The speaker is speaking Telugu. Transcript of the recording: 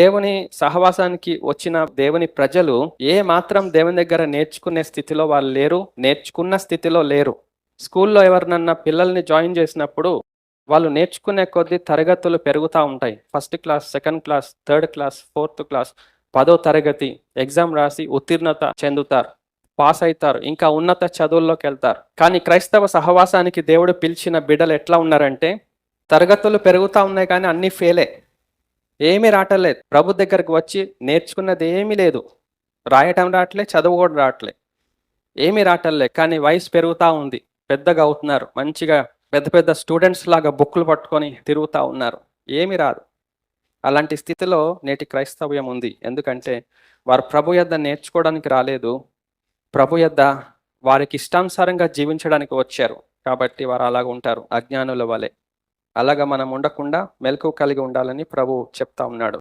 దేవుని సహవాసానికి వచ్చిన దేవుని ప్రజలు ఏ మాత్రం దేవుని దగ్గర నేర్చుకునే స్థితిలో వాళ్ళు లేరు నేర్చుకున్న స్థితిలో లేరు. స్కూల్లో ఎవరినన్నా పిల్లల్ని జాయిన్ చేసినప్పుడు వాళ్ళు నేర్చుకునే కొద్దీ తరగతులు పెరుగుతూ ఉంటాయి. First class second class third class fourth class పదో తరగతి ఎగ్జామ్ రాసి ఉత్తీర్ణత చెందుతారు పాస్ అవుతారు ఇంకా ఉన్నత చదువుల్లోకి వెళ్తారు. కానీ క్రైస్తవ సహవాసానికి దేవుడు పిలిచిన బిడ్డలు ఎట్లా ఉన్నారంటే తరగతులు పెరుగుతూ ఉన్నాయి కానీ అన్నీ ఫెయిలే. ఏమీ రావట్లేదు ప్రభు దగ్గరకు వచ్చి నేర్చుకున్నది ఏమీ లేదు. రాయటం రావట్లే చదువు కూడా రావట్లే ఏమీ రావట్లే కానీ వయసు పెరుగుతూ ఉంది. పెద్దగా అవుతున్నారు. మంచిగా పెద్ద పెద్ద స్టూడెంట్స్ లాగా బుక్కులు పట్టుకొని తిరుగుతూ ఉన్నారు. ఏమీ రాదు. అలాంటి స్థితిలో నేటి క్రైస్తవ్యం ఉంది. ఎందుకంటే వారు ప్రభు యొద్ద నేర్చుకోవడానికి రాలేదు. ప్రభు యొద్ద వారికి ఇష్టానుసారంగా జీవించడానికి వచ్చారు. కాబట్టి వారు అలాగ ఉంటారు అజ్ఞానుల వలె. అలాగా మనం ఉండకుండా మెలకు కలిగి ఉండాలని ప్రభు చెప్తా ఉన్నాడు.